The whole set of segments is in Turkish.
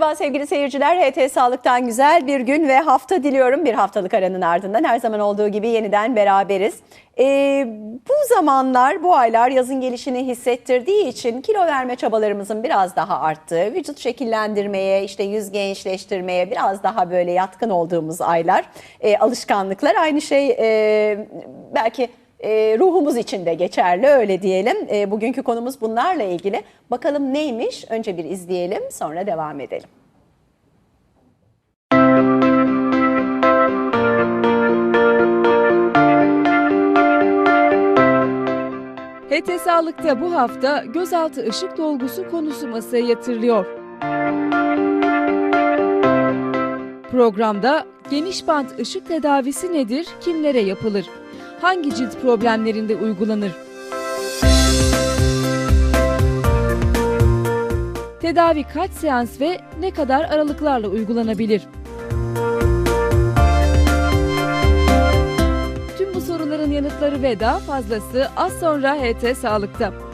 Merhaba sevgili seyirciler. HT Sağlık'tan güzel bir gün ve hafta diliyorum. Bir haftalık aranın ardından her zaman olduğu gibi yeniden beraberiz. Ee, bu zamanlar, bu aylar yazın gelişini hissettirdiği için kilo verme çabalarımızın biraz daha arttığı, vücut şekillendirmeye, işte yüz gençleştirmeye biraz daha böyle yatkın olduğumuz aylar, Ee, alışkanlıklar. Aynı şey e, belki e, ruhumuz için de geçerli öyle diyelim. E, bugünkü konumuz bunlarla ilgili. Bakalım neymiş? Önce bir izleyelim sonra devam edelim. HT Sağlık'ta bu hafta gözaltı ışık dolgusu konusu masaya yatırılıyor. Programda geniş bant ışık tedavisi nedir, kimlere yapılır? Hangi cilt problemlerinde uygulanır? Tedavi kaç seans ve ne kadar aralıklarla uygulanabilir? Tüm bu soruların yanıtları ve daha fazlası az sonra HT Sağlık'ta.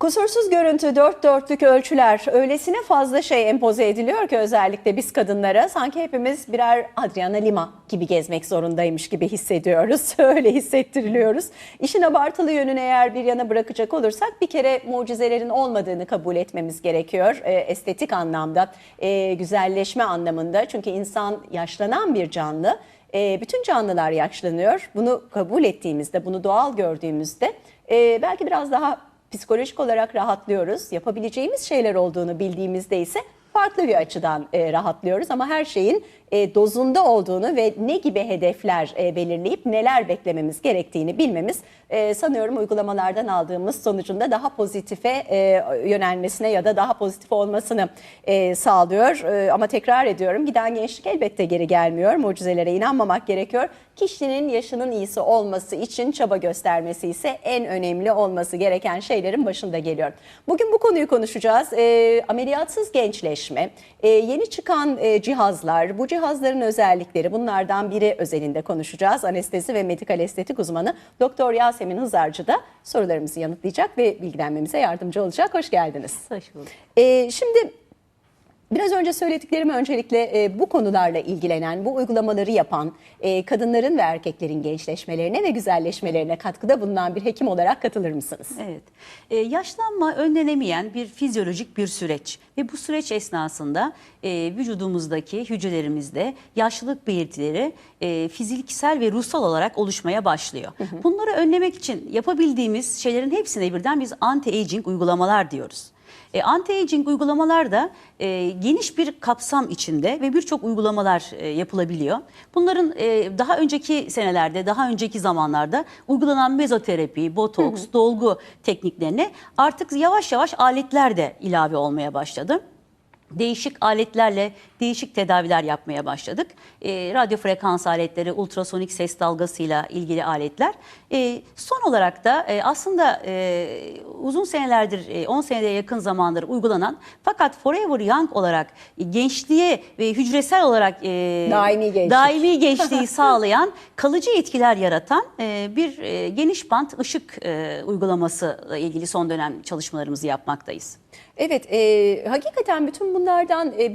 Kusursuz görüntü, dört dörtlük ölçüler öylesine fazla şey empoze ediliyor ki özellikle biz kadınlara sanki hepimiz birer Adriana Lima gibi gezmek zorundaymış gibi hissediyoruz. Öyle hissettiriliyoruz. İşin abartılı yönünü eğer bir yana bırakacak olursak bir kere mucizelerin olmadığını kabul etmemiz gerekiyor. E, estetik anlamda, e, güzelleşme anlamında. Çünkü insan yaşlanan bir canlı. E, bütün canlılar yaşlanıyor. Bunu kabul ettiğimizde, bunu doğal gördüğümüzde e, belki biraz daha psikolojik olarak rahatlıyoruz. Yapabileceğimiz şeyler olduğunu bildiğimizde ise farklı bir açıdan e, rahatlıyoruz ama her şeyin e, dozunda olduğunu ve ne gibi hedefler e, belirleyip neler beklememiz gerektiğini bilmemiz e, sanıyorum uygulamalardan aldığımız sonucunda daha pozitife e, yönelmesine ya da daha pozitif olmasını e, sağlıyor. E, ama tekrar ediyorum giden gençlik elbette geri gelmiyor. Mucizelere inanmamak gerekiyor. Kişinin yaşının iyisi olması için çaba göstermesi ise en önemli olması gereken şeylerin başında geliyor. Bugün bu konuyu konuşacağız. E, ameliyatsız gençleşme, e, yeni çıkan e, cihazlar, bu cihazların özellikleri bunlardan biri özelinde konuşacağız. Anestezi ve medikal estetik uzmanı Doktor Yasemin Hızarcı da sorularımızı yanıtlayacak ve bilgilenmemize yardımcı olacak. Hoş geldiniz. Hoş bulduk. E, şimdi Biraz önce söylediklerimi öncelikle e, bu konularla ilgilenen, bu uygulamaları yapan e, kadınların ve erkeklerin gençleşmelerine ve güzelleşmelerine katkıda bulunan bir hekim olarak katılır mısınız? Evet. Ee, yaşlanma önlenemeyen bir fizyolojik bir süreç ve bu süreç esnasında e, vücudumuzdaki hücrelerimizde yaşlılık belirtileri e, fiziksel ve ruhsal olarak oluşmaya başlıyor. Bunları önlemek için yapabildiğimiz şeylerin hepsine birden biz anti-aging uygulamalar diyoruz. E, anti-aging uygulamalar da e, geniş bir kapsam içinde ve birçok uygulamalar e, yapılabiliyor. Bunların e, daha önceki senelerde, daha önceki zamanlarda uygulanan mezoterapi, botoks, dolgu tekniklerine artık yavaş yavaş aletler de ilave olmaya başladı değişik aletlerle değişik tedaviler yapmaya başladık. E, radyo frekans aletleri, ultrasonik ses dalgasıyla ilgili aletler. E, son olarak da e, aslında e, uzun senelerdir, e, 10 seneye yakın zamandır uygulanan fakat forever young olarak e, gençliğe ve hücresel olarak e, Daimi gençlik. daimi gençliği sağlayan, kalıcı etkiler yaratan e, bir e, geniş bant ışık e, uygulaması ile ilgili son dönem çalışmalarımızı yapmaktayız. Evet, e, hakikaten bütün bunlardan e,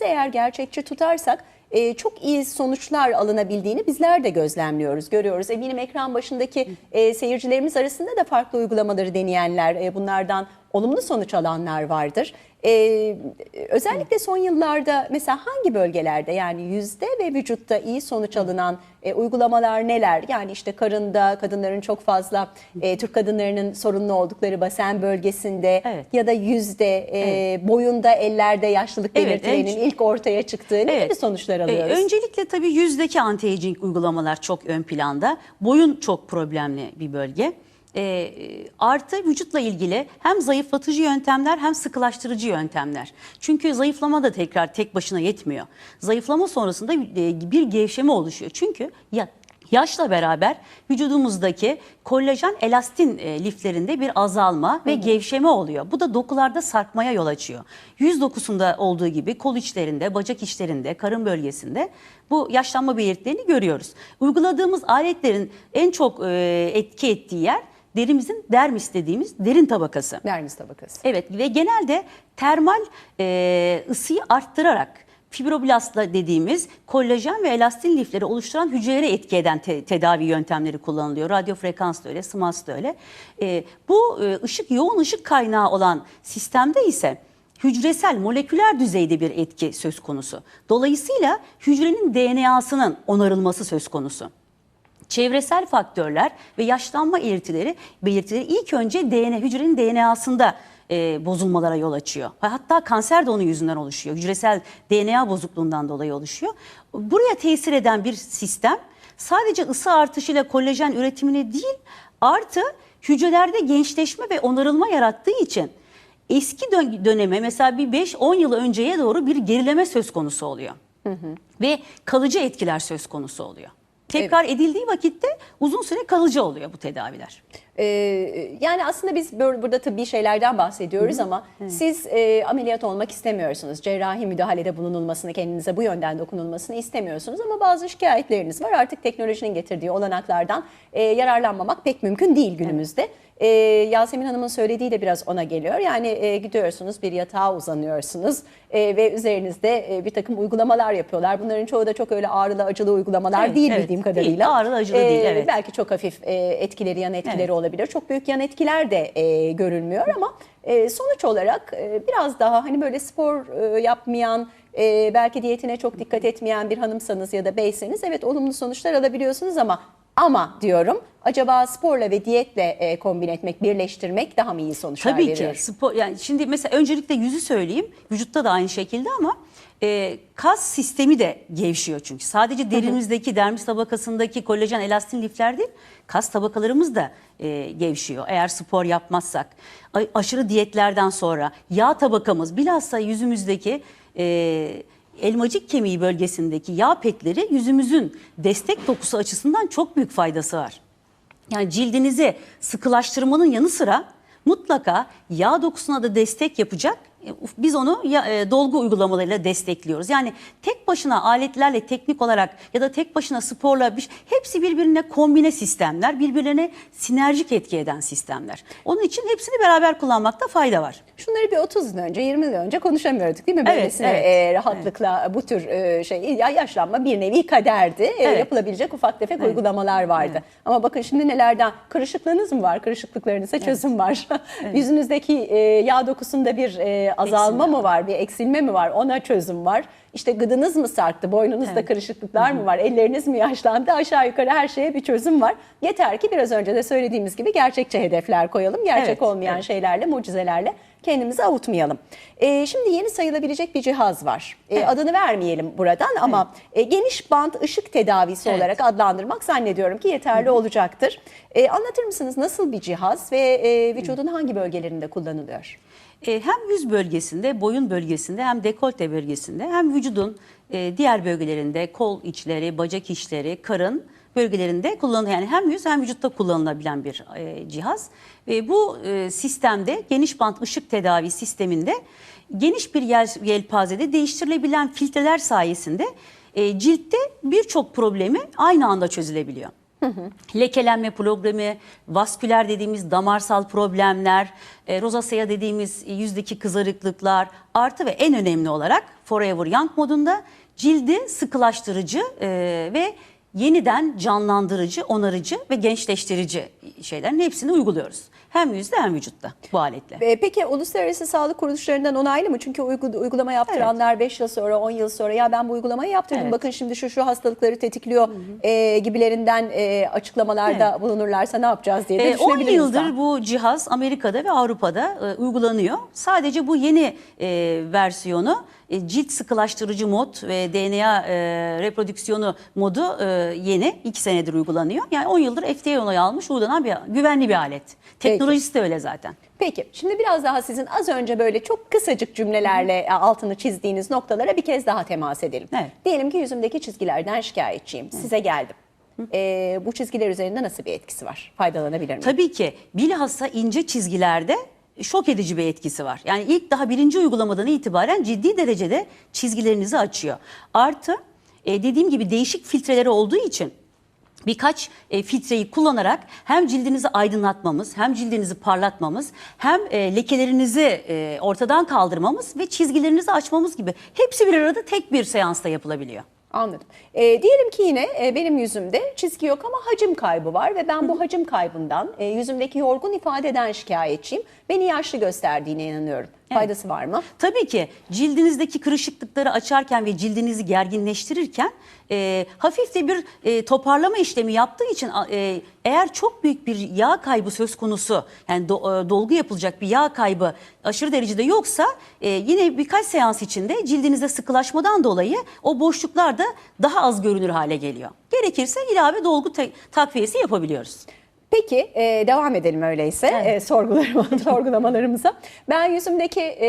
beklentilerimizi eğer gerçekçi tutarsak e, çok iyi sonuçlar alınabildiğini bizler de gözlemliyoruz, görüyoruz. Eminim ekran başındaki e, seyircilerimiz arasında da farklı uygulamaları deneyenler, e, bunlardan olumlu sonuç alanlar vardır. E, özellikle son yıllarda mesela hangi bölgelerde yani yüzde ve vücutta iyi sonuç alınan e, uygulamalar neler? Yani işte karında kadınların çok fazla, e, Türk kadınlarının sorunlu oldukları basen bölgesinde Evet. ya da yüzde, e, boyunda, ellerde yaşlılık Evet, belirtilerinin en- ilk ortaya çıktığı ne Evet. gibi sonuçlar Ee, alıyoruz? öncelikle tabii yüzdeki anti-aging uygulamalar çok ön planda. Boyun çok problemli bir bölge. Ee, artı vücutla ilgili hem zayıflatıcı yöntemler hem sıkılaştırıcı yöntemler. Çünkü zayıflama da tekrar tek başına yetmiyor. Zayıflama sonrasında e, bir gevşeme oluşuyor. Çünkü ya Yaşla beraber vücudumuzdaki kollajen elastin e, liflerinde bir azalma ve gevşeme oluyor. Bu da dokularda sarkmaya yol açıyor. Yüz dokusunda olduğu gibi kol içlerinde, bacak içlerinde, karın bölgesinde bu yaşlanma belirtilerini görüyoruz. Uyguladığımız aletlerin en çok e, etki ettiği yer derimizin dermis dediğimiz derin tabakası. Dermis tabakası. Evet ve genelde termal e, ısıyı arttırarak fibroblastla dediğimiz kollajen ve elastin lifleri oluşturan hücrelere etki eden te- tedavi yöntemleri kullanılıyor. Radyo frekans da öyle, SMAS da öyle. E, bu e, ışık yoğun ışık kaynağı olan sistemde ise hücresel moleküler düzeyde bir etki söz konusu. Dolayısıyla hücrenin DNA'sının onarılması söz konusu çevresel faktörler ve yaşlanma belirtileri belirtileri ilk önce DNA hücrenin DNA'sında e, bozulmalara yol açıyor. Hatta kanser de onun yüzünden oluşuyor. Hücresel DNA bozukluğundan dolayı oluşuyor. Buraya tesir eden bir sistem sadece ısı artışıyla kolajen üretimine değil artı hücrelerde gençleşme ve onarılma yarattığı için eski dön- döneme mesela bir 5-10 yıl önceye doğru bir gerileme söz konusu oluyor. Ve kalıcı etkiler söz konusu oluyor. Tekrar edildiği vakitte uzun süre kalıcı oluyor bu tedaviler. Ee, yani aslında biz burada tıbbi şeylerden bahsediyoruz ama siz e, ameliyat olmak istemiyorsunuz. Cerrahi müdahalede bulunulmasını, kendinize bu yönden dokunulmasını istemiyorsunuz ama bazı şikayetleriniz var. Artık teknolojinin getirdiği olanaklardan e, yararlanmamak pek mümkün değil günümüzde. E, Yasemin Hanım'ın söylediği de biraz ona geliyor. Yani e, gidiyorsunuz bir yatağa uzanıyorsunuz e, ve üzerinizde e, bir takım uygulamalar yapıyorlar. Bunların çoğu da çok öyle ağrılı acılı uygulamalar Evet, değil evet. bildiğim Değil, kadarıyla. ağrılı acılı değil, evet. Belki çok hafif e, etkileri yan etkileri Evet. Olabilir. Çok büyük yan etkiler de e, görülmüyor ama e, sonuç olarak e, biraz daha hani böyle spor e, yapmayan e, belki diyetine çok dikkat etmeyen bir hanımsanız ya da beyseniz evet olumlu sonuçlar alabiliyorsunuz ama ama diyorum acaba sporla ve diyetle e, kombin etmek, birleştirmek daha mı iyi sonuçlar Tabii veriyor? ki. Spor, yani şimdi mesela öncelikle yüzü söyleyeyim. Vücutta da aynı şekilde ama e, kas sistemi de gevşiyor çünkü. Sadece derimizdeki, dermis tabakasındaki kolajen elastin lifler değil, kas tabakalarımız da e, gevşiyor. Eğer spor yapmazsak, aşırı diyetlerden sonra yağ tabakamız, bilhassa yüzümüzdeki e, elmacık kemiği bölgesindeki yağ petleri yüzümüzün destek dokusu açısından çok büyük faydası var. Yani cildinizi sıkılaştırmanın yanı sıra mutlaka yağ dokusuna da destek yapacak. E, Biz onu ya- e, dolgu uygulamalarıyla destekliyoruz. Yani tek başına aletlerle teknik olarak ya da tek başına sporla bir, hepsi birbirine kombine sistemler, birbirlerine sinerjik etki eden sistemler. Onun için hepsini beraber kullanmakta fayda var. Şunları bir 30 yıl önce, 20 yıl önce konuşamıyorduk değil mi? Evet, Böylesine evet, e, rahatlıkla bu tür e, şey ya yaşlanma bir nevi kaderdi. E, Evet. yapılabilecek ufak tefek uygulamalar vardı. Ama bakın şimdi nelerden kırışıklığınız mı var? Kırışıklıklarınıza çözüm var. Yüzünüzdeki e, yağ dokusunda bir e, azalma Eksilme mı var? Bir eksilme mi var? Ona çözüm var. İşte gıdınız mı sarktı? Boynunuzda Evet. kırışıklıklar mı var? Elleriniz mi yaşlandı? Aşağı yukarı her şeye bir çözüm var. Yeter ki biraz önce de söylediğimiz gibi gerçekçi hedefler koyalım. Gerçek Evet, olmayan evet. şeylerle, mucizelerle kendimizi avutmayalım. Ee, şimdi yeni sayılabilecek bir cihaz var. Ee, Adını vermeyelim buradan ama e, geniş band ışık tedavisi Evet. olarak adlandırmak zannediyorum ki yeterli olacaktır. Ee, anlatır mısınız nasıl bir cihaz ve e, vücudun hangi bölgelerinde kullanılıyor? E, hem yüz bölgesinde, boyun bölgesinde hem dekolte bölgesinde hem vücudun e, diğer bölgelerinde kol içleri, bacak içleri, karın bölgelerinde kullanılıyor. Yani hem yüz hem vücutta kullanılabilen bir e, cihaz. Ve bu e, sistemde geniş bant ışık tedavi sisteminde geniş bir yel, yelpazede değiştirilebilen filtreler sayesinde e, ciltte birçok problemi aynı anda çözülebiliyor. Lekelenme problemi, vasküler dediğimiz damarsal problemler, e, rozasea dediğimiz yüzdeki kızarıklıklar artı ve en önemli olarak Forever Young modunda cildi sıkılaştırıcı e, ve yeniden canlandırıcı, onarıcı ve gençleştirici şeylerin hepsini uyguluyoruz. Hem yüzde hem vücutta bu aletle. Peki uluslararası sağlık kuruluşlarından onaylı mı? Çünkü uygu- uygulama yaptıranlar 5 yıl sonra 10 yıl sonra ya ben bu uygulamayı yaptırdım Evet. bakın şimdi şu şu hastalıkları tetikliyor e, gibilerinden e, açıklamalarda bulunurlarsa ne yapacağız diye de E, 10 düşünebilir yıldır insan. bu cihaz Amerika'da ve Avrupa'da e, uygulanıyor. Sadece bu yeni e, versiyonu e, cilt sıkılaştırıcı mod ve DNA e, reprodüksiyonu modu e, yeni. 2 senedir uygulanıyor. Yani 10 yıldır FDA onayı almış uygulanan bir güvenli bir alet. Teknolojisi de öyle zaten. Peki şimdi biraz daha sizin az önce böyle çok kısacık cümlelerle e, altını çizdiğiniz noktalara bir kez daha temas edelim. Evet. Diyelim ki yüzümdeki çizgilerden şikayetçiyim. Size geldim. e, bu çizgiler üzerinde nasıl bir etkisi var? Faydalanabilir miyim? Tabii ki bilhassa ince çizgilerde şok edici bir etkisi var. Yani ilk daha birinci uygulamadan itibaren ciddi derecede çizgilerinizi açıyor. Artı e, dediğim gibi değişik filtreleri olduğu için birkaç e, filtreyi kullanarak hem cildinizi aydınlatmamız, hem cildinizi parlatmamız, hem e, lekelerinizi e, ortadan kaldırmamız ve çizgilerinizi açmamız gibi hepsi bir arada tek bir seansta yapılabiliyor. Anladım. E, diyelim ki yine e, benim yüzümde çizgi yok ama hacim kaybı var ve ben bu hacim kaybından e, yüzümdeki yorgun ifadeden şikayetçiyim. Beni yaşlı gösterdiğine inanıyorum. Faydası var mı? Tabii ki cildinizdeki kırışıklıkları açarken ve cildinizi gerginleştirirken e, hafif de bir e, toparlama işlemi yaptığı için e, eğer çok büyük bir yağ kaybı söz konusu yani do- e, dolgu yapılacak bir yağ kaybı aşırı derecede yoksa e, yine birkaç seans içinde cildinizde sıkılaşmadan dolayı o boşluklar da daha az görünür hale geliyor. Gerekirse ilave dolgu te- takviyesi yapabiliyoruz. Peki e, devam edelim öyleyse e, sorgularıma, sorgulamalarımıza. Ben yüzümdeki e,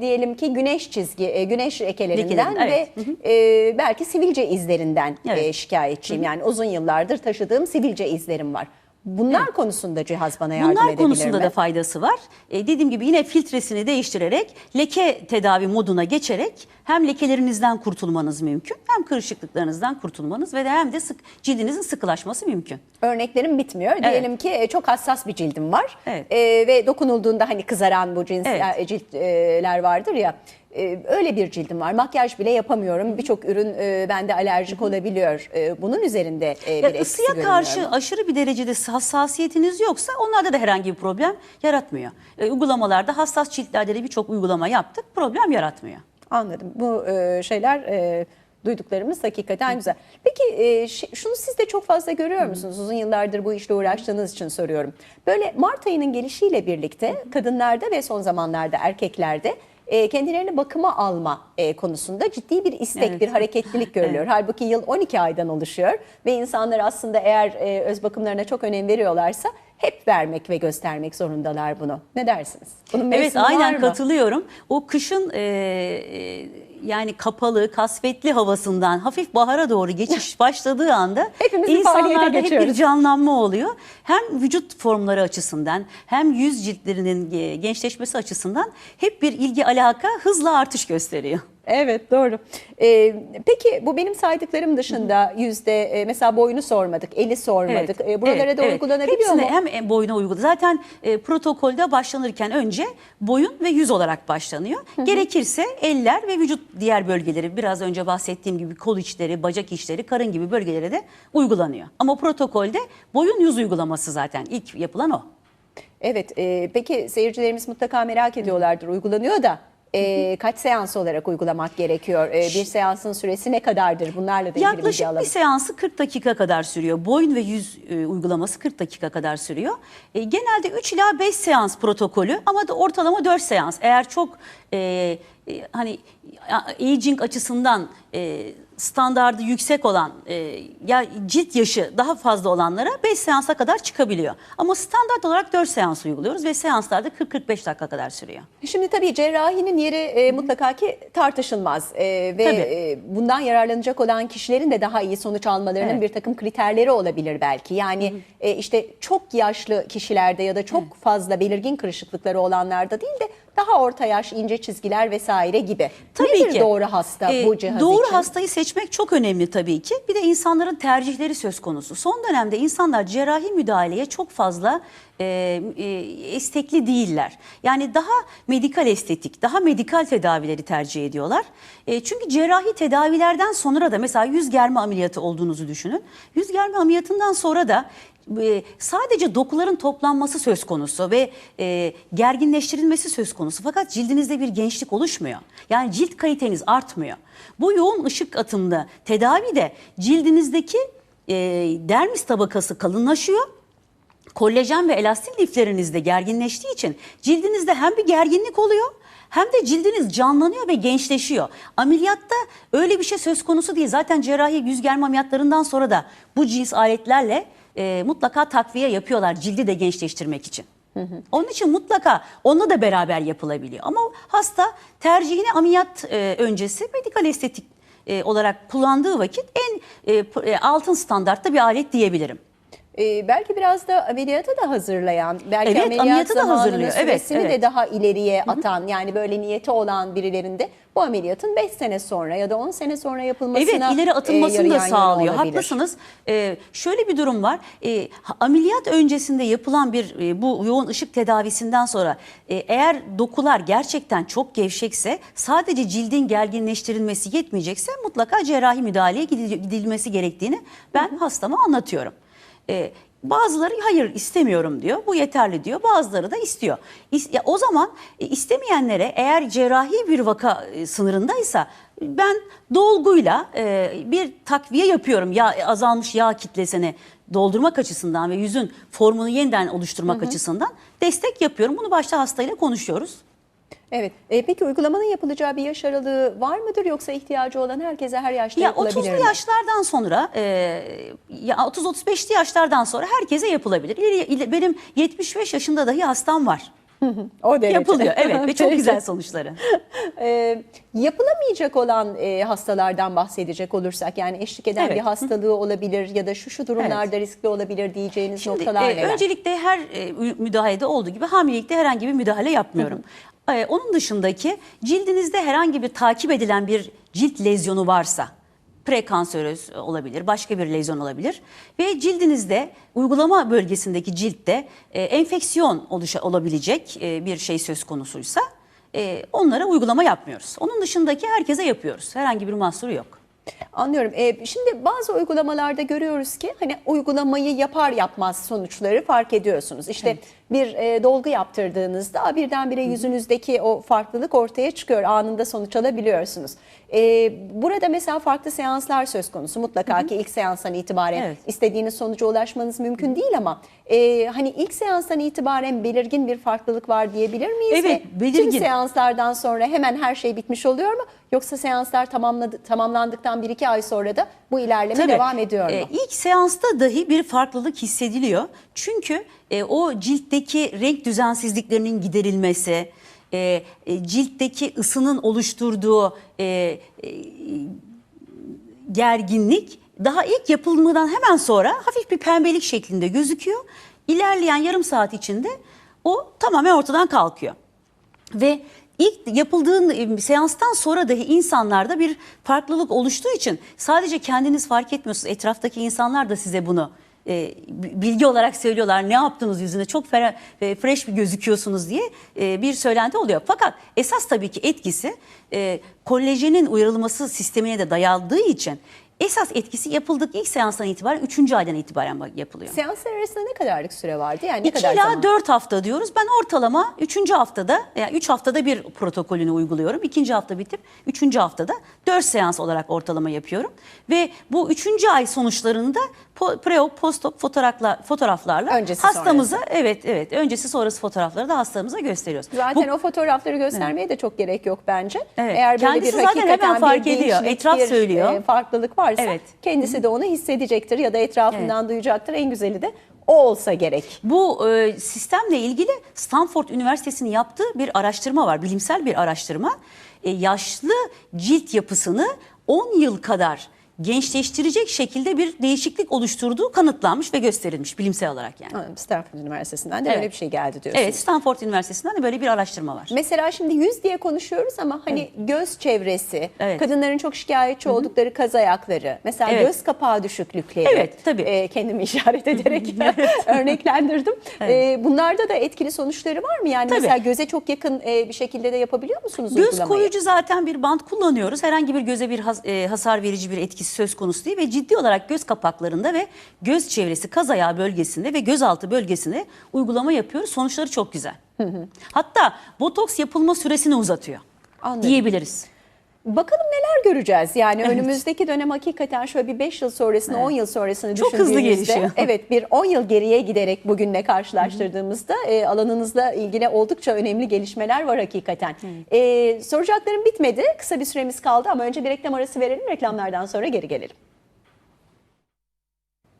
diyelim ki güneş çizgi, e, güneş lekelerinden Lekelerin, evet. ve e, belki sivilce izlerinden Evet. e, şikayetçiyim. Yani uzun yıllardır taşıdığım sivilce izlerim var. Bunlar konusunda cihaz bana yardım Bunlar edebilir konusunda mi? da faydası var. E, dediğim gibi yine filtresini değiştirerek leke tedavi moduna geçerek hem lekelerinizden kurtulmanız mümkün hem kırışıklıklarınızdan kurtulmanız ve de hem de sık, cildinizin sıkılaşması mümkün. Örneklerim bitmiyor. Diyelim ki e, çok hassas bir cildim var Evet. E, ve dokunulduğunda hani kızaran bu cinsler, Evet. ciltler vardır ya. E, öyle bir cildim var. Makyaj bile yapamıyorum. Birçok ürün e, bende alerjik olabiliyor. E, bunun üzerinde e, Ya bir etkisi ısıya görünüyor karşı aşırı bir derecede hassasiyetiniz yoksa onlarda da herhangi bir problem yaratmıyor. E, uygulamalarda hassas ciltlerde de birçok uygulama yaptık problem yaratmıyor. Anladım. Bu e, şeyler e, duyduklarımız hakikaten güzel. Peki e, şunu siz de çok fazla görüyor musunuz? Uzun yıllardır bu işle uğraştığınız için soruyorum. Böyle Mart ayının gelişiyle birlikte kadınlarda ve son zamanlarda erkeklerde e, kendilerini bakıma alma e, konusunda ciddi bir istek, Evet. bir hareketlilik görülüyor. Halbuki yıl 12 aydan oluşuyor ve insanlar aslında eğer e, öz bakımlarına çok önem veriyorlarsa hep vermek ve göstermek zorundalar bunu. Ne dersiniz? Bunun Evet aynen katılıyorum. O kışın e, e, yani kapalı, kasvetli havasından hafif bahara doğru geçiş başladığı anda Hepimiz bir faaliyete insanlarda hep bir canlanma oluyor. Hem vücut formları açısından hem yüz ciltlerinin e, gençleşmesi açısından hep bir ilgi alaka hızla artış gösteriyor. Evet doğru. Ee, peki bu benim saydıklarım dışında yüzde e, mesela boyunu sormadık, eli sormadık. Ee, buralara da evet. uygulanabiliyor Hepsine mu? hem boyuna uyguladı. Zaten e, protokolde başlanırken önce boyun ve yüz olarak başlanıyor. Gerekirse eller ve vücut diğer bölgeleri biraz önce bahsettiğim gibi kol içleri, bacak içleri, karın gibi bölgelere de uygulanıyor. Ama protokolde boyun yüz uygulaması zaten ilk yapılan o. Evet. e, peki seyircilerimiz mutlaka merak ediyorlardır. Uygulanıyor da e, kaç seans olarak uygulamak gerekiyor? E, bir seansın süresi ne kadardır? Bunlarla da ilgili bilgi Yaklaşık bir alalım. seansı 40 dakika kadar sürüyor. Boyun ve yüz e, uygulaması 40 dakika kadar sürüyor. E, genelde 3 ila 5 seans protokolü ama da ortalama 4 seans. Eğer çok e, e, hani aging açısından e, standardı yüksek olan e, ya cilt yaşı daha fazla olanlara 5 seansa kadar çıkabiliyor. Ama standart olarak 4 seans uyguluyoruz ve seanslarda 40-45 dakika kadar sürüyor. Şimdi tabii cerrahinin yeri e, mutlaka ki tartışılmaz E, ve e, bundan yararlanacak olan kişilerin de daha iyi sonuç almalarının Evet. bir takım kriterleri olabilir belki. Yani e, işte çok yaşlı kişilerde ya da çok fazla belirgin kırışıklıkları olanlarda değil de daha orta yaş, ince çizgiler vesaire gibi. Tabii Nedir ki. doğru hasta Ee, bu cihaz Doğru için? hastayı seçmek çok önemli tabii ki. Bir de insanların tercihleri söz konusu. Son dönemde insanlar cerrahi müdahaleye çok fazla e, e, istekli değiller. Yani daha medikal estetik, daha medikal tedavileri tercih ediyorlar. E, çünkü cerrahi tedavilerden sonra da mesela yüz germe ameliyatı olduğunuzu düşünün. Yüz germe ameliyatından sonra da sadece dokuların toplanması söz konusu ve e, gerginleştirilmesi söz konusu. Fakat cildinizde bir gençlik oluşmuyor. Yani cilt kaliteniz artmıyor. Bu yoğun ışık atımlı tedavi de cildinizdeki e, dermis tabakası kalınlaşıyor. Kollajen ve elastin lifleriniz de gerginleştiği için cildinizde hem bir gerginlik oluyor hem de cildiniz canlanıyor ve gençleşiyor. Ameliyatta öyle bir şey söz konusu değil. Zaten cerrahi yüz germe ameliyatlarından sonra da bu cins aletlerle e, mutlaka takviye yapıyorlar cildi de gençleştirmek için. Onun için mutlaka onunla da beraber yapılabiliyor. Ama hasta tercihini ameliyat e, öncesi medikal estetik e, olarak kullandığı vakit en e, e, altın standartta bir alet diyebilirim. Ee, belki biraz da ameliyata da hazırlayan, belki Evet, ameliyat ameliyata da hazırlıyor. Evet, süresini de evet. daha ileriye atan yani böyle niyeti olan birilerinde bu ameliyatın 5 sene sonra ya da 10 sene sonra yapılmasına Evet ileri atılmasını e, da sağlıyor. Haklısınız. Ee, şöyle bir durum var. Ha- ameliyat öncesinde yapılan bir e, bu yoğun ışık tedavisinden sonra e, eğer dokular gerçekten çok gevşekse sadece cildin gerginleştirilmesi yetmeyecekse mutlaka cerrahi müdahaleye gidil- gidilmesi gerektiğini ben hastama anlatıyorum. Ee, Bazıları hayır istemiyorum diyor. Bu yeterli diyor. Bazıları da istiyor. İs- ya o zaman e, istemeyenlere eğer cerrahi bir vaka e, sınırındaysa ben dolguyla e, bir takviye yapıyorum. Ya azalmış yağ kitlesini doldurmak açısından ve yüzün formunu yeniden oluşturmak açısından destek yapıyorum. Bunu başta hastayla konuşuyoruz. Evet. E, peki uygulamanın yapılacağı bir yaş aralığı var mıdır yoksa ihtiyacı olan herkese her yaşta Ya yapılabilir 30'lu mi? yaşlardan sonra e, ya 30-35'li yaşlardan sonra herkese yapılabilir. İleri- ileri- benim 75 yaşında dahi hastam var. O derece. Yapılıyor evet ve çok güzel sonuçları. E, yapılamayacak olan e, hastalardan bahsedecek olursak yani eşlik eden Evet. bir hastalığı olabilir ya da şu şu durumlarda riskli olabilir diyeceğiniz Şimdi noktalar e, neler? öncelikle her e, müdahalede olduğu gibi hamilelikte herhangi bir müdahale yapmıyorum. E, onun dışındaki cildinizde herhangi bir takip edilen bir cilt lezyonu varsa prekanseröz olabilir, başka bir lezyon olabilir ve cildinizde uygulama bölgesindeki ciltte e, enfeksiyon oluşa, olabilecek e, bir şey söz konusuysa e, onlara uygulama yapmıyoruz. Onun dışındaki herkese yapıyoruz. Herhangi bir mahsuru yok. Anlıyorum. Ee, şimdi bazı uygulamalarda görüyoruz ki hani uygulamayı yapar yapmaz sonuçları fark ediyorsunuz. İşte bir e, dolgu yaptırdığınızda birdenbire yüzünüzdeki o farklılık ortaya çıkıyor. Anında sonuç alabiliyorsunuz. Ee, burada mesela farklı seanslar söz konusu. Mutlaka ki ilk seanstan itibaren Evet. istediğiniz sonuca ulaşmanız mümkün değil ama e, hani ilk seanstan itibaren belirgin bir farklılık var diyebilir miyiz? Evet, Ve belirgin. Tüm seanslardan sonra hemen her şey bitmiş oluyor mu? Yoksa seanslar tamamladı, tamamlandıktan bir iki ay sonra da bu ilerleme Tabii. devam ediyor mu? Ee, ilk seansta dahi bir farklılık hissediliyor. Çünkü e, o ciltteki renk düzensizliklerinin giderilmesi, e, e, ciltteki ısının oluşturduğu e, e, gerginlik daha ilk yapılmadan hemen sonra hafif bir pembelik şeklinde gözüküyor. İlerleyen yarım saat içinde o tamamen ortadan kalkıyor. Ve ilk yapıldığı e, seanstan sonra dahi insanlarda bir farklılık oluştuğu için sadece kendiniz fark etmiyorsunuz. Etraftaki insanlar da size bunu e, bilgi olarak söylüyorlar. Ne yaptınız yüzüne çok fere, e, fresh bir gözüküyorsunuz diye e, bir söylenti oluyor. Fakat esas tabii ki etkisi e, kolajenin uyarılması sistemine de dayandığı için esas etkisi yapıldık ilk seanstan itibaren 3. aydan itibaren yapılıyor. Seanslar arasında ne kadarlık süre vardı? Yani ne 2 kadar ila zaman? 4 hafta diyoruz. Ben ortalama 3. haftada, yani 3 haftada bir protokolünü uyguluyorum. 2. hafta bitip 3. haftada 4 seans olarak ortalama yapıyorum. Ve bu 3. ay sonuçlarını da po- pre-op, post-op fotoğrafla, fotoğraflarla Öncesi, hastamıza, evet evet öncesi sonrası fotoğrafları da hastamıza gösteriyoruz. Zaten Bu- o fotoğrafları göstermeye de çok gerek yok bence. Evet. Eğer böyle Kendisi bir zaten hemen fark ediyor. Etraf söylüyor. e, farklılık varsa Evet. kendisi de onu hissedecektir ya da etrafından duyacaktır. En güzeli de o olsa gerek. Bu e, sistemle ilgili Stanford Üniversitesi'nin yaptığı bir araştırma var, bilimsel bir araştırma. E, yaşlı cilt yapısını 10 yıl kadar gençleştirecek şekilde bir değişiklik oluşturduğu kanıtlanmış ve gösterilmiş bilimsel olarak yani. Stanford Üniversitesi'nden de Evet. böyle bir şey geldi diyorsunuz. Evet, Stanford Üniversitesi'nden de böyle bir araştırma var. Mesela şimdi yüz diye konuşuyoruz ama hani göz çevresi, Evet. kadınların çok şikayetçi oldukları kaz ayakları, mesela Evet. göz kapağı düşüklükleri. Evet, tabii. e, kendimi işaret ederek örneklendirdim. E, bunlarda da etkili sonuçları var mı? Yani Tabii. mesela göze çok yakın e, bir şekilde de yapabiliyor musunuz Göz uygulamayı? koruyucu zaten bir bant kullanıyoruz. Herhangi bir göze bir has- e, hasar verici bir etkisi söz konusu değil ve ciddi olarak göz kapaklarında ve göz çevresi, kaz ayağı bölgesinde ve gözaltı bölgesinde uygulama yapıyoruz. Sonuçları çok güzel. Hatta botoks yapılma süresini uzatıyor Anladım. diyebiliriz. Bakalım neler göreceğiz. Yani önümüzdeki dönem hakikaten şöyle bir 5 yıl sonrasını, 10 yıl sonrasını Çok hızlı gelişiyor. Evet bir 10 yıl geriye giderek bugünle karşılaştırdığımızda e, alanınızla ilgili oldukça önemli gelişmeler var hakikaten. E, soracaklarım bitmedi. Kısa bir süremiz kaldı ama önce bir reklam arası verelim. Reklamlardan sonra geri gelelim.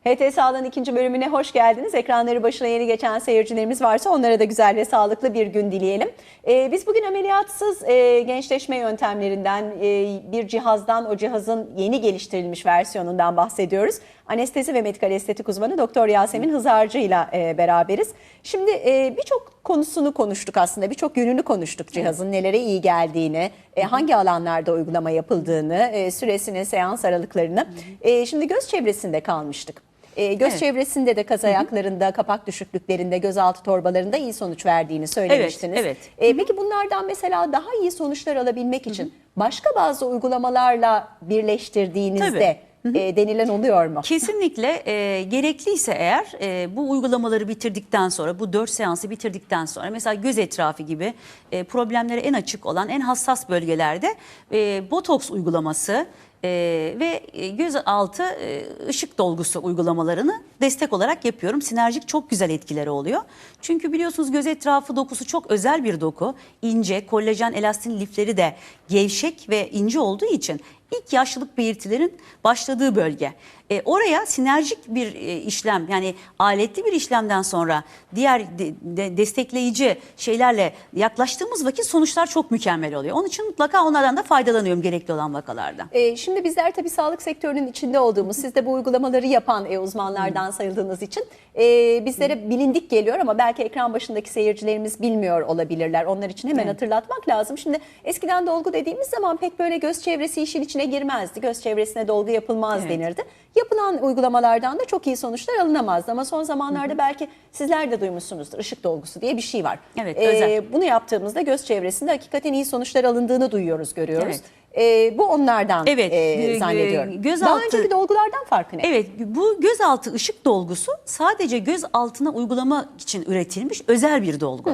HT Sağlığın ikinci bölümüne hoş geldiniz. Ekranları başına yeni geçen seyircilerimiz varsa onlara da güzel ve sağlıklı bir gün dileyelim. Ee, biz bugün ameliyatsız e, gençleşme yöntemlerinden, e, bir cihazdan, o cihazın yeni geliştirilmiş versiyonundan bahsediyoruz. Anestezi ve medikal estetik uzmanı Doktor Yasemin Hızarcı ile e, beraberiz. Şimdi e, birçok konusunu konuştuk aslında, birçok yönünü konuştuk cihazın, nelere iyi geldiğini, e, hangi alanlarda uygulama yapıldığını, e, süresini, seans aralıklarını. E, şimdi göz çevresinde kalmıştık. E, göz Evet. çevresinde de kaz ayaklarında, kapak düşüklüklerinde, gözaltı torbalarında iyi sonuç verdiğini söylemiştiniz. evet. E, peki bunlardan mesela daha iyi sonuçlar alabilmek için başka bazı uygulamalarla birleştirdiğinizde e, denilen oluyor mu? Kesinlikle e, gerekliyse eğer e, bu uygulamaları bitirdikten sonra bu dört seansı bitirdikten sonra mesela göz etrafı gibi e, problemlere en açık olan en hassas bölgelerde e, botoks uygulaması e, ve e, göz altı e, ışık dolgusu uygulamalarını destek olarak yapıyorum. Sinerjik çok güzel etkileri oluyor. Çünkü biliyorsunuz göz etrafı dokusu çok özel bir doku. İnce, kollajen elastin lifleri de gevşek ve ince olduğu için ilk yaşlılık belirtilerin başladığı bölge. E, oraya sinerjik bir e, işlem yani aletli bir işlemden sonra diğer de- de- destekleyici şeylerle yaklaştığımız vakit sonuçlar çok mükemmel oluyor. Onun için mutlaka onlardan da faydalanıyorum gerekli olan vakalarda. E, şimdi bizler tabii sağlık sektörünün içinde olduğumuz, siz de bu uygulamaları yapan e, uzmanlardan sayıldığınız için e, bizlere bilindik geliyor ama belki ekran başındaki seyircilerimiz bilmiyor olabilirler. Onlar için hemen Evet. hatırlatmak lazım. Şimdi eskiden dolgu dediğimiz zaman pek böyle göz çevresi işin içine girmezdi. Göz çevresine dolgu yapılmaz Evet. denirdi. Yapılan uygulamalardan da çok iyi sonuçlar alınamazdı ama son zamanlarda belki sizler de duymuşsunuzdur. Işık dolgusu diye bir şey var. Evet, E, özel. bunu yaptığımızda göz çevresinde hakikaten iyi sonuçlar alındığını duyuyoruz, görüyoruz. Evet. E, bu onlardan Evet, e, zannediyorum. göz Daha önceki dolgulardan farkı ne? Evet bu gözaltı ışık dolgusu sadece göz altına uygulama için üretilmiş özel bir dolgu.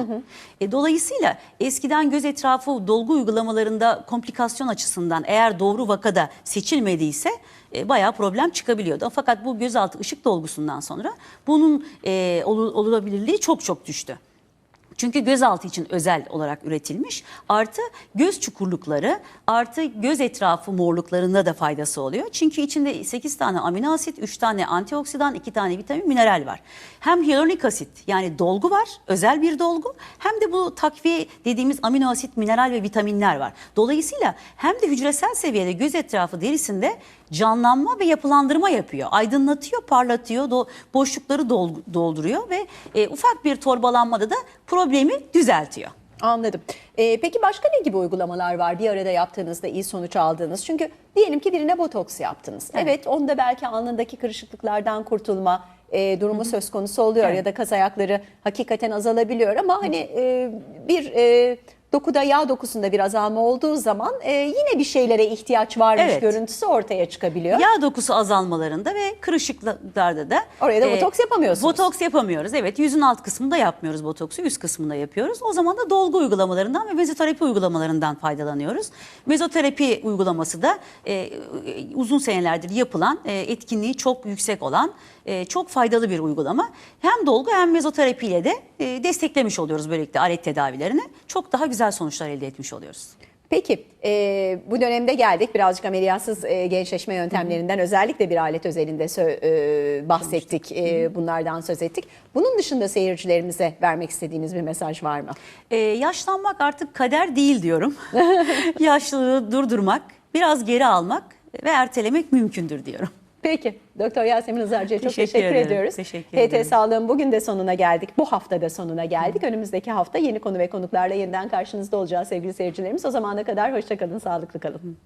E, dolayısıyla eskiden göz etrafı dolgu uygulamalarında komplikasyon açısından eğer doğru vakada seçilmediyse e, bayağı problem çıkabiliyordu. Fakat bu gözaltı ışık dolgusundan sonra bunun e, olu- olabilirliği çok çok düştü. Çünkü gözaltı için özel olarak üretilmiş. Artı göz çukurlukları, artı göz etrafı morluklarında da faydası oluyor. Çünkü içinde 8 tane amino asit, 3 tane antioksidan, 2 tane vitamin, mineral var. Hem hyaluronik asit yani dolgu var, özel bir dolgu. Hem de bu takviye dediğimiz amino asit, mineral ve vitaminler var. Dolayısıyla hem de hücresel seviyede göz etrafı derisinde canlanma ve yapılandırma yapıyor. Aydınlatıyor, parlatıyor, do- boşlukları dol- dolduruyor ve e, ufak bir torbalanmada da problemi düzeltiyor. Anladım. Ee, peki başka ne gibi uygulamalar var bir arada yaptığınızda iyi sonuç aldığınız? Çünkü diyelim ki birine botoks yaptınız. Evet, Evet. onda belki alnındaki kırışıklıklardan kurtulma e, durumu söz konusu oluyor Evet. ya da kas ayakları hakikaten azalabiliyor ama hani e, bir e, dokuda yağ dokusunda bir azalma olduğu zaman e, yine bir şeylere ihtiyaç varmış Evet. görüntüsü ortaya çıkabiliyor. Yağ dokusu azalmalarında ve kırışıklıklarda da e, Oraya da botoks yapamıyorsunuz. Botoks yapamıyoruz. Evet, yüzün alt kısmında yapmıyoruz botoksu, üst kısmında yapıyoruz. O zaman da dolgu uygulamalarından ve mezoterapi uygulamalarından faydalanıyoruz. Mezoterapi uygulaması da e, uzun senelerdir yapılan, e, etkinliği çok yüksek olan, e, çok faydalı bir uygulama. Hem dolgu hem mezoterapi ile de e, desteklemiş oluyoruz böylelikle alet tedavilerini. Çok daha güzel sonuçlar elde etmiş oluyoruz. Peki e, bu dönemde geldik birazcık ameliyatsız e, gençleşme yöntemlerinden özellikle bir alet özelinde sö- e, bahsettik e, bunlardan söz ettik. Bunun dışında seyircilerimize vermek istediğiniz bir mesaj var mı? Ee, yaşlanmak artık kader değil diyorum. Yaşlılığı durdurmak, biraz geri almak ve ertelemek mümkündür diyorum. Peki Doktor Yasemin Hızarcı'ya çok Teşekkür teşekkür ederim. ediyoruz. Teşekkür HT ederim. Sağlığın bugün de sonuna geldik. Bu hafta da sonuna geldik. Önümüzdeki hafta yeni konu ve konuklarla yeniden karşınızda olacağız sevgili seyircilerimiz. O zamana kadar hoşçakalın, sağlıklı kalın.